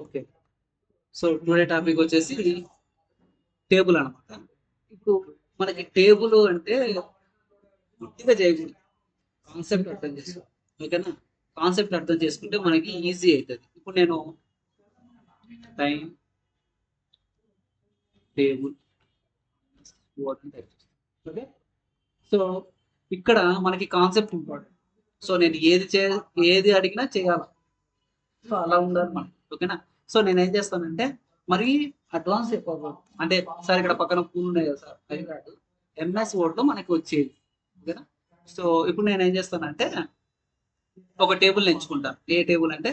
Okay so today topic వచ్చేసి table అనమాట ఇప్పుడు మనకి టేబుల్ అంటే గుర్తిగా చేయకూడదు. కాన్సెప్ట్ అర్థం చేసుకో ఓకేనా కాన్సెప్ట్ అర్థం చేసుకుంటే మనకి ఈజీ అవుతుంది ఇప్పుడు నేను టైం టేబుల్ ఓకే సో ఇక్కడ మనకి కాన్సెప్ట్ ఇంపార్టెంట్ సో నేను ఏది చే ఏది అడిగినా చేయాలి? సో అలా ఉండాలి మనకి. ఓకేనా? సో నేను ఏం చేస్తానంటే మరీ అడ్వాన్స్ అయిపోకూడదు అంటే సార్ ఇక్కడ పక్కన పూలు ఉన్నాయి కదా సార్ అది కాదు. ఎంఎస్ వర్డ్లో మనకి వచ్చేది ఓకేనా? సో ఇప్పుడు నేను ఏం చేస్తానంటే ఒక టేబుల్ ఎంచుకుంటాను ఏ టేబుల్ అంటే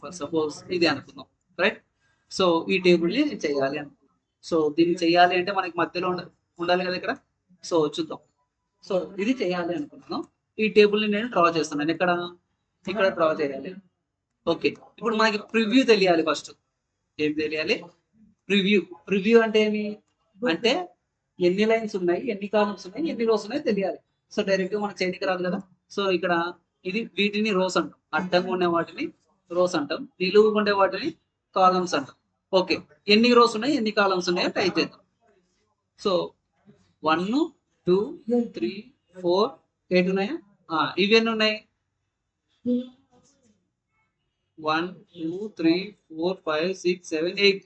ఫర్ సపోజ్ ఇది అనుకుందాం. రైట్? సో ఈ టేబుల్ని చేయాలి అనుకుందాం. సో దీన్ని చేయాలి అంటే మనకి మధ్యలో ఉండాలి కదా ఇక్కడ? సో చూద్దాం. సో ఇది చేయాలి అనుకున్నాను. ఈ టేబుల్ని నేను డ్రా చేస్తున్నాను ఇక్కడ ఇక్కడ డ్రా చేయాలి. ఓకే. ఇప్పుడు మనకి ప్రివ్యూ తెలియాలి ఫస్ట్. ఏం తెలియాలి? ప్రివ్యూ. ప్రివ్యూ అంటే ఏమి? అంటే ఎన్ని లైన్స్ ఉన్నాయి ఎన్ని కాలమ్స్ ఉన్నాయి ఎన్ని రోస్ ఉన్నాయి తెలియాలి. సో డైరెక్ట్గా మనకు చేయడానికి రాదు కదా? సో ఇక్కడ ఇది వీటిని రోస్ అంటాం. అడ్డంగా ఉండే వాటిని రోస్ అంటాం. నిలువుగా ఉండే వాటిని కాలమ్స్ అంటాం. ఓకే. ఎన్ని రోస్ ఉన్నాయి ఎన్ని కాలమ్స్ ఉన్నాయో టైప్ చేద్దాం. So one two three four eight ఉన్నాయా? ఆ, ఇవి ఎన్ని ఉన్నాయి? One two three four five six seven eight.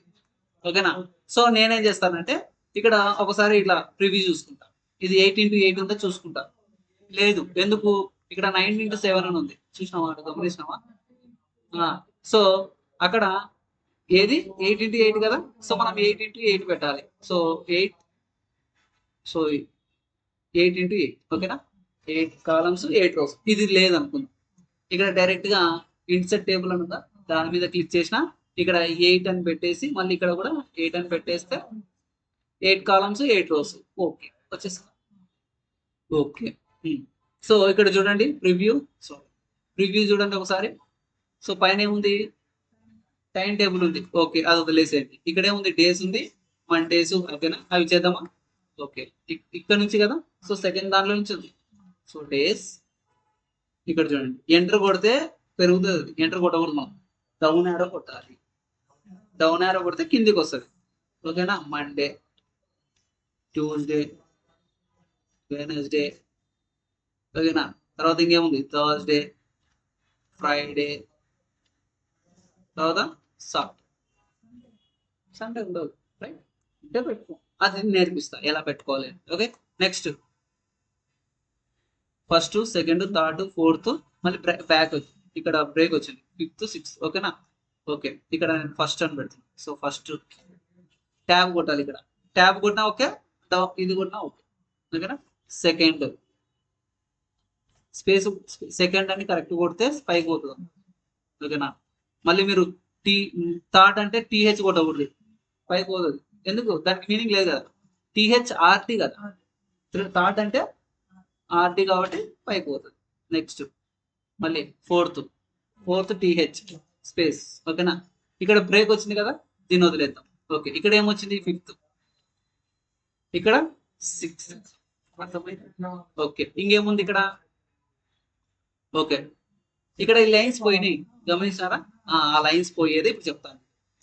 ఓకేనా? సో నేనేం చేస్తానంటే ఇక్కడ ఒకసారి ఇట్లా ప్రివ్యూ చూసుకుంటా. ఇది ఎయిట్ ఇంటూ ఎయిట్ ఉందా చూసుకుంటా. లేదు ఎందుకు? ఇక్కడ నైన్ ఇంటూ సెవెన్ అని ఉంది. చూసినావా? గమనించినావా? సో అక్కడ ఏది? ఎయిట్ ఇంటూ ఎయిట్ కదా? సో మనం ఎయిట్ ఇంటూ ఎయిట్ పెట్టాలి. So eight so eight into eight. ఓకేనా? Eight columns eight rows. ఇది లేదనుకుందాం. ఇక్కడ డైరెక్ట్ ఇన్సర్ట్ ఇన్సెట్ టేబుల్ అనుందా? దాని మీద క్లిక్ చేసిన ఇక్కడ ఎయిట్ అని పెట్టేసి మళ్ళీ ఇక్కడ కూడా ఎయిట్ అని పెట్టేస్తే eight columns eight rows okay వచ్చేస్తా ఓకే సో ఇక్కడ చూడండి ప్రివ్యూ సో ప్రివ్యూ చూడండి ఒకసారి. సో పైన ఏముంది? టైం టేబుల్ ఉంది. ఓకే అది వదిలేసేయండి. ఇక్కడే ఉంది డేస్ ఉంది. వన్ డేస్ ఓకేనా? అవి చేద్దామా? ఓకే ఇక్కడ నుంచి కదా? సో సెకండ్ దానిలో నుంచి ఉంది. సో డేస్ ఇక్కడ చూడండి. ఎంటర్ కొడితే పెరుగుతుంది ఎంటర్ కొట్టకూడదు మనం. డౌన్ యారో కొట్టాలి. డౌన్ యారో కొడితే కిందికి వస్తుంది. ఓకేనా? మండే ట్యూస్డే వెనస్డే ఓకేనా? తర్వాత ఇంకేముంది? థర్స్డే ఫ్రైడే తర్వాత సాటర్డే సండే ఉండదు రైట్ అంటే పెట్టుకో. అది నేర్పిస్తా ఎలా పెట్టుకోవాలి okay? Next first second third fourth మళ్ళీ బ్యాక్ వచ్చింది ఇక్కడ బ్రేక్ వచ్చింది. ఫిఫ్త్ సిక్స్త్ ఓకేనా ఓకే ఇక్కడ నేను ఫస్ట్ అని పెడుతున్నాను సో ఫస్ట్ ట్యాబ్ కొట్టాలి ఇక్కడ. ట్యాబ్ కొట్టినా ఓకే ఇది కొట్టినా ఓకే ఓకేనా? సెకండ్ స్పేస్ సెకండ్ అని కరెక్ట్ కొడితే పైకి పోతుంది. ఓకేనా? మళ్ళీ మీరు టీ థర్డ్ అంటే టీహెచ్ కొట్టకూడదు. పైకి పోతుంది. ఎందుకు? దానికి మీనింగ్ లేదు కదా. టీహెచ్ ఆర్టీ కదా. థర్డ్ అంటే ఆర్టీ కాబట్టి పైకి పోతుంది. నెక్స్ట్ మళ్ళీ ఫోర్త్ ఫోర్త్ టీహెచ్ స్పేస్ ఓకేనా? ఇక్కడ బ్రేక్ వచ్చింది కదా దీన్ని వదిలేద్దాం. ఓకే ఇక్కడ ఏమొచ్చింది? ఫిఫ్త్ ఇక్కడ సిక్స్ ఓకే ఇంకేముంది ఇక్కడ? ఓకే ఇక్కడ ఈ లైన్స్ పోయినాయి. గమనిస్తారా ఆ లైన్స్ పోయేది ఇప్పుడు చెప్తాను.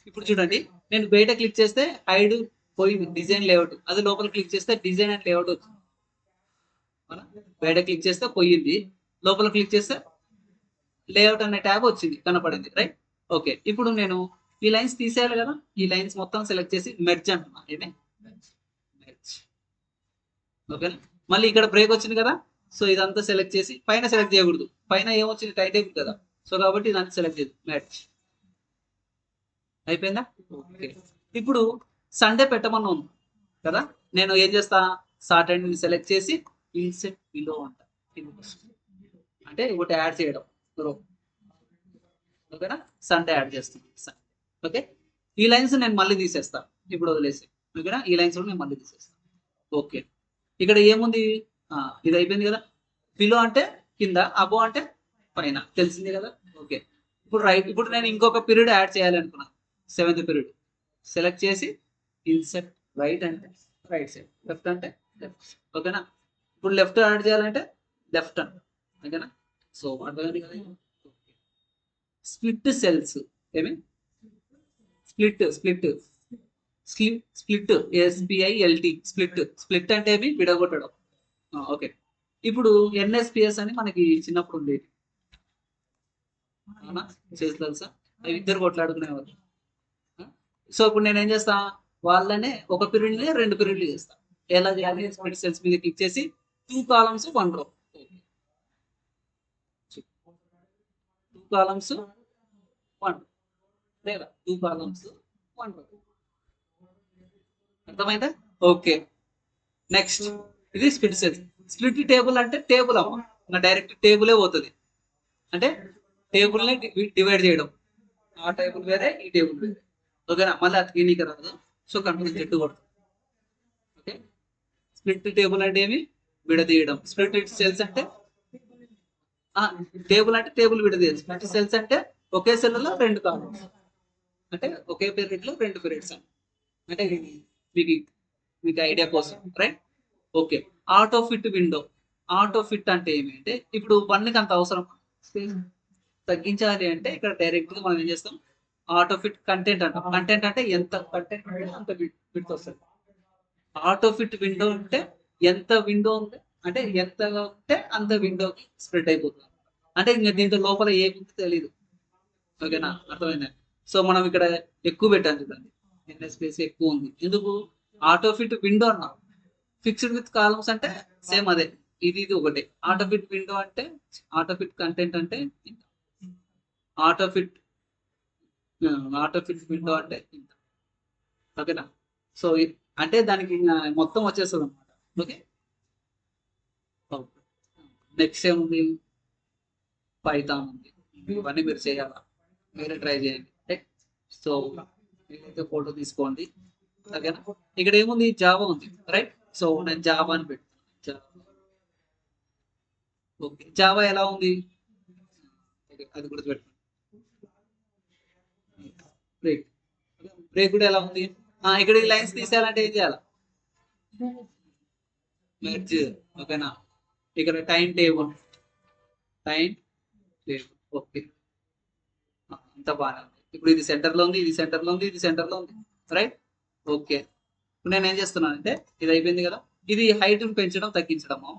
ఇప్పుడు చూడండి నేను బయట క్లిక్ చేస్తే హైడ్ పోయింది డిజైన్ లేఅవుట్ అది లోపల క్లిక్ చేస్తే డిజైన్ అండ్ లేఅవుట్ వచ్చింది. బయట క్లిక్ చేస్తే పోయింది. లోపల క్లిక్ చేస్తే లేఅవుట్ అనే ట్యాబ్ వచ్చింది కనపడింది రైట్ ఓకే ఇప్పుడు నేను ఈ లైన్స్ తీసేయాలి కదా? ఈ లైన్స్ మొత్తం సెలెక్ట్ చేసి మెర్జ్ అంటున్నా ఏమే? మెర్జ్ ఓకేనా మళ్ళీ ఇక్కడ బ్రేక్ వచ్చింది కదా? సో ఇదంతా సెలెక్ట్ చేసి పైన సెలెక్ట్ చేయకూడదు. పైన ఏమొచ్చింది? టైట్ అయిపోయింది కదా. సో కాబట్టి ఇదంతా సెలెక్ట్ చేయదు మ్యాచ్ అయిపోయిందా? ఓకే ఇప్పుడు సండే పెట్టమన్నా ఉంది కదా? నేను ఏం చేస్తా? సాటర్డే సెలెక్ట్ చేసి ఇన్సెట్ బిలో అంట. అంటే ఒకటి యాడ్ చేయడం. రో ఓకేనా సండే యాడ్ చేస్తుంది ఓకే ఈ లైన్స్ నేను మళ్ళీ తీసేస్తాను ఇప్పుడు వదిలేసి. ఓకేనా ఈ లైన్స్ కూడా నేను మళ్ళీ తీసేస్తాను ఓకే ఇక్కడ ఏముంది? ఇది అయిపోయింది కదా? బిలో అంటే కింద అబో అంటే పైన. తెలిసింది కదా? ఓకే ఇప్పుడు రైట్ ఇప్పుడు నేను ఇంకొక పీరియడ్ యాడ్ చేయాలనుకున్నాను సెవెంత్ పీరియడ్ సెలెక్ట్ చేసి ఇన్సెట్ రైట్ అంటే రైట్ సైడ్ లెఫ్ట్ అంటే లెఫ్ట్ ఓకేనా ఇప్పుడు లెఫ్ట్ యాడ్ చేయాలంటే లెఫ్ట్ అంట ఓకేనా సో అర్థమైంది కదా స్ప్లిట్ సెల్స్ ఏమి? Split split split split SBI LT split split అంటే ఏమి? విడగొట్టడం. ఓకే. ఇప్పుడు ఎన్ఎస్పిఎస్ అని మనకి చిన్నప్పుడు ఉండేది. అవునా? చేసి తెలుసా? అవి ఇద్దరు కొట్లాడుకునేవారు సో ఇప్పుడు నేను ఏం చేస్తా? వాళ్ళనే ఒక పీరియడ్ రెండు పీరియడ్లు చేస్తా. ఎలా చేయాలి? స్ప్లిట్ సెల్స్ మీద క్లిక్ చేసి two columns one row columns one లేదా టూ కాలమ్స్ వన్ అర్థమైందా? ఓకే నెక్స్ట్ ఇది స్ప్లిట్ సెల్స్ స్ప్లిట్ టేబుల్ అంటే టేబుల్ అమ్మ. ఇంకా డైరెక్ట్ టేబులే పోతుంది. అంటే టేబుల్ని డివైడ్ చేయడం. ఆ టేబుల్ వేరే ఈ టేబుల్ వేరే. ఓకేనా మళ్ళీ అది క్లినిక్ రాదు. సో కంట్రోల్ జట్టు కొడుతుంది. ఓకే స్ప్లిట్ టేబుల్ అంటే ఏమి? విడదీయడం. స్ప్లిట్ సెల్స్ అంటే టేబుల్ అంటే టేబుల్ విడదీయచ్చు. అంటే సెల్స్ అంటే ఒకే సెల్లో రెండు కాలమ్స్ అంటే ఒకే పీరియడ్లో రెండు పీరియడ్స్ అంటే మీకు మీకు ఐడియా కోసం right okay auto fit window auto fit అంటే ఏమి అంటే ఇప్పుడు వన్కి అంత అవసరం. తగ్గించాలి అంటే ఇక్కడ డైరెక్ట్గా మనం ఏం చేస్తాం? ఆటో ఫిట్ కంటెంట్ అంటాం. కంటెంట్ అంటే ఎంత కంటెంట్ అంత ఫిట్ వస్తుంది. ఆటో ఫిట్ విండో అంటే ఎంత విండో ఉంది? అంటే ఎంత ఉంటే అంత విండోకి స్ప్రెడ్ అయిపోతుంది. అంటే ఇంకా దీంట్లో లోపల ఏముంది తెలియదు ఓకేనా? అర్థమైందా? సో మనం ఇక్కడ ఎక్కువ పెట్టాం చూడండి. ఎన్ఎస్ స్పేస్ ఎక్కువ ఉంది. ఎందుకు? ఆటో ఫిట్ విండో అన్నాం. ఫిక్స్డ్ విత్ కాలమ్స్ అంటే సేమ్ అదే. ఇది ఇది ఒకటే. ఆటో ఫిట్ విండో అంటే ఆటో ఫిట్ కంటెంట్ అంటే auto fit auto fit window అంటే ఇంత. ఓకేనా? సో అంటే దానికి మొత్తం వచ్చేస్తుంది అనమాట ఓకే. నెక్స్ట్ ఏముంది? పైథాన్ ఉంది ఇవన్నీ మీరు చేయాలా? మీరే ట్రై చేయండి. సో మీరైతే ఫోటో తీసుకోండి. ఓకేనా ఇక్కడ ఏముంది? జావా ఉంది రైట్ సో నేను జావా అని పెట్టుకున్నాను ఓకే. జావా ఎలా ఉంది? అది కూడా పెట్టుకోండి బ్రేక్ బ్రేక్ కూడా ఎలా ఉంది? ఇక్కడ ఈ లైన్స్ తీసేయాలంటే ఏం చేయాలి? మెర్జ్ ఓకేనా? ఇక్కడ time table time table okay. అంత బాగానే ఉంది. ఇప్పుడు ఇది సెంటర్లో ఉంది ఇది సెంటర్లో ఉంది ఇది సెంటర్లో ఉంది. Right okay. ఇప్పుడు నేను ఏం చేస్తున్నాను అంటే ఇది అయిపోయింది కదా? ఇది హైట్ పెంచడం తగ్గించడము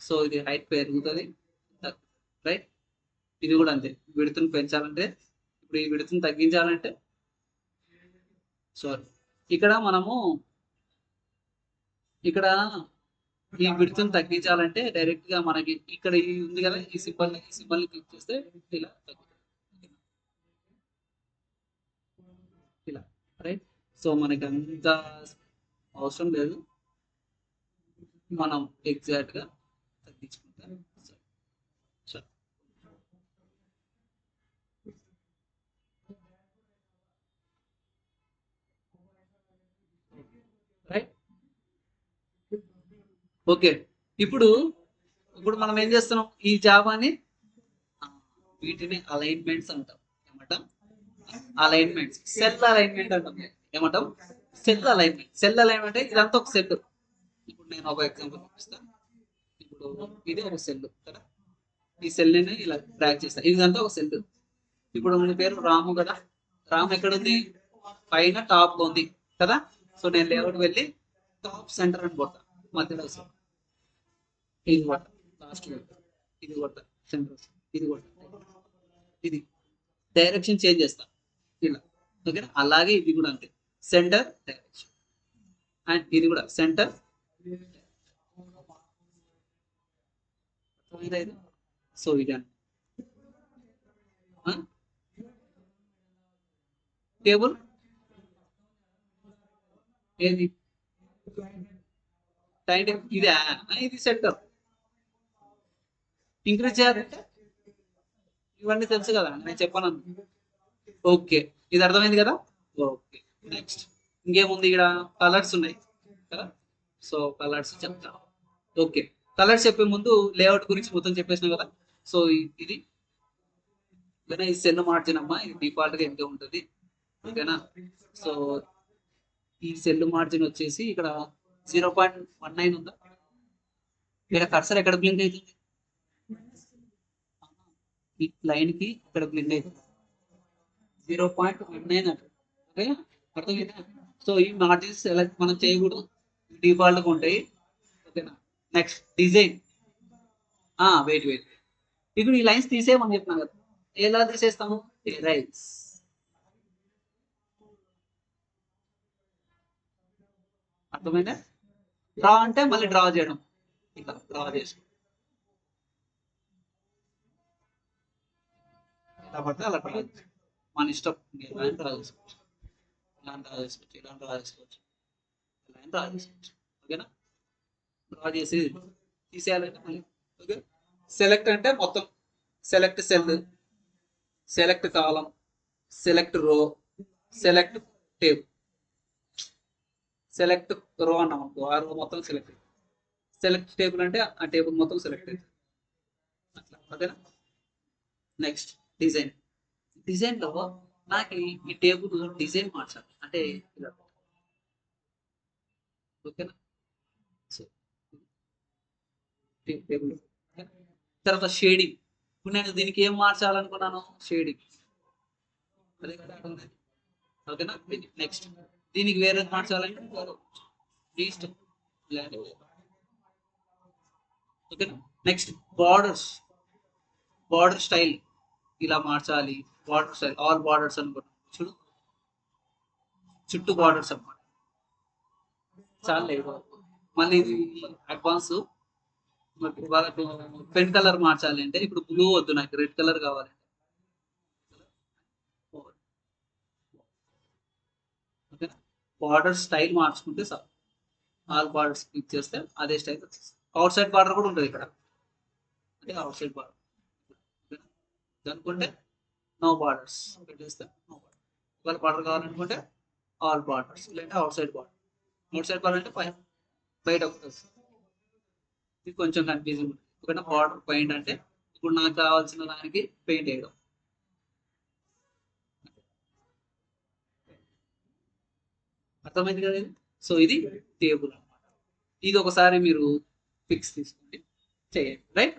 సో ఇది హైట్ పెరుగుతుంది రైట్ ఇది కూడా అంతే. విడుతుని పెంచాలంటే ఇప్పుడు ఈ విడుతుని తగ్గించాలంటే సారీ ఇక్కడ మనము ఇక్కడ ఈ విడుతు తగ్గించాలంటే డైరెక్ట్గా మనకి ఇక్కడ ఇది ఉంది కదా ఈ సింబల్ ఈ సింబల్ క్లిక్ చేస్తే ఇలా ఇలా రైట్ సో మనకి అంత అవసరం లేదు. మనం ఎగ్జాక్ట్గా తగ్గించుకుంటాం సరే. Right okay. ఇప్పుడు ఇప్పుడు మనం ఏం చేస్తున్నాం? ఈ జావాని వీటిని అలైన్మెంట్స్ అంటాం. ఏమంటాం? అలైన్మెంట్స్ సెల్ అలైన్మెంట్ అంటాం. ఏమంటాం? సెల్ అలైన్మెంట్ సెల్ అలైన్మెంట్ అంటే ఇదంతా ఒక సెల్ ఇప్పుడు నేను ఒక ఎగ్జాంపుల్ చూపిస్తాను. ఇప్పుడు ఇది ఒక సెల్ కదా? ఈ సెల్ని ఇలా ట్రాక్ చేస్తాను ఇదంతా ఒక సెల్ ఇప్పుడు మీ పేరు రాము కదా? రాము ఎక్కడ ఉంది పైన టాప్ ఉంది కదా? సో నేను లేఅవుట్ వెళ్ళి టాప్ సెంటర్ అని పోతాను మధ్యలో ఇది కొట్ట లాస్ట్ ఇది కొట్ట సెంటర్ ఇది కొట్ట ఇది. డైరెక్షన్ చేంజ్ చేస్తా. ఇలా. ఓకేనా అలాగే ఇది కూడా అంతే. సెంటర్ డైరెక్షన్ అండ్ ఇది కూడా. సెంటర్ సో ఇది టేబుల్ ఏది? టైం టేబుల్ ఇదే. ఇది సెంటర్ ఇంక్రీజ్ చేయాలంటే ఇవన్నీ తెలుసు కదా నేను చెప్పాను. ఓకే ఇది అర్థమైంది కదా? Okay next. ఇంకేముంది ఇక్కడ? కలర్స్ ఉన్నాయి కదా? సో కలర్స్ చెప్తా. ఓకే కలర్స్ చెప్పే ముందు లేఅవుట్ గురించి మొత్తం చెప్పేసిన కదా? సో ఇది. ఓకేనా? ఇది సెల్ మార్జిన్ అమ్మా ఇది డిఫాల్ట్గా ఎంతో ఉంటుంది. ఓకేనా? సో ఈ సెల్ మార్జిన్ వచ్చేసి ఇక్కడ జీరో పాయింట్ వన్ నైన్ ఉందా? ఇక్కడ కర్సర్ ఎక్కడ బ్లింక్ అవుతుంది? ఈ లైన్కి ఇక్కడ బ్లింక్ అవుతుంది జీరో పాయింట్ వన్ నైన్ అంటే. ఓకే అర్థమైందా? సో ఈ మార్జిన్స్ సెలెక్ట్ మనం చేయకూడదు? డిఫాల్ట్గా ఉంటాయి. ఓకేనా నెక్స్ట్ డిజైన్ వెయిట్ వెయిట్ ఇప్పుడు ఈ లైన్స్ తీసేయమని చెప్తున్నాను కదా. ఎలా తీసేస్తాము? రైస్ అర్థమైందా? డ్రా అంటే మళ్ళీ డ్రా చేయడం. ఇట్లా డ్రా చేసి ఎలా పడితే అలా డ్రా మన ఇష్టం ఎలా అయినా డ్రా చేసుకోవచ్చు. ఇలా డ్రా చేసుకోవచ్చు ఇలా డ్రా చేసుకోవచ్చు. ఇలా అయినా డ్రా చేసుకోవచ్చు. ఓకేనా? డ్రా చేసి తీసేయాలంటే మళ్ళీ. ఓకే? సెలెక్ట్ అంటే మొత్తం. సెలెక్ట్ సెల్ సెలెక్ట్ కాలం select row select table select row అన్నాం అనుకో ఆ రో మొత్తం సెలెక్ట్ సెలెక్ట్ టేబుల్ అంటే ఆ టేబుల్ మొత్తం సెలెక్ట్ అవుతుంది అట్లా. అదేనా నెక్స్ట్ డిజైన్. డిజైన్లో నాకు ఈ- టేబుల్ డిజైన్ మార్చాలి. అంటే ఇలా. ఓకేనా? సో టేబుల్ తర్వాత షేడింగ్. ఇప్పుడు నేను దీనికి ఏం మార్చాలనుకున్నాను? షేడింగ్. ఓకేనా? నెక్స్ట్ దీనికి వేరే మార్చాలంటే వేరే ఓకేనా? నెక్స్ట్ బార్డర్స్ బార్డర్ స్టైల్ ఇలా మార్చాలి. వాటర్ స్టైల్ ఆల్ బార్డర్స్ అనుకుంటాం చూడు. చుట్టూ బార్డర్స్ అన్నమాట. చాలా లేదు మళ్ళీ ఇది అడ్వాన్స్ వాళ్ళకు పెన్ కలర్ మార్చాలి అంటే ఇప్పుడు బ్లూ వద్దు నాకు. రెడ్ కలర్ కావాలి బార్డర్ స్టైల్ మార్చుకుంటే సార్ ఆల్ బార్డర్స్ క్లిక్ చేస్తే అదే స్టైల్ అవుట్ సైడ్ బార్డర్ కూడా ఉంటుంది ఇక్కడ. అంటే అవుట్ సైడ్ బార్డర్ అనుకుంటే నో బార్డర్స్ పెట్టేస్తే నో బార్డర్ ఒకవేళ బార్డర్ కావాలనుకుంటే ఆల్ బార్డర్స్ లేదంటే outside border outside border అంటే పైన బయట వస్తుంది. ఇది కొంచెం కన్ఫ్యూజింగ్ ఉంటుంది. ఎందుకంటే బార్డర్ పెయింట్ అంటే ఇప్పుడు నాకు కావాల్సిన దానికి పెయింట్ వేయడం. అర్థమైంది కదా సో ఇది టేబుల్ అన్నమాట. ఇది ఒకసారి మీరు ఫిక్స్ తీసుకోండి. చేయండి. రైట్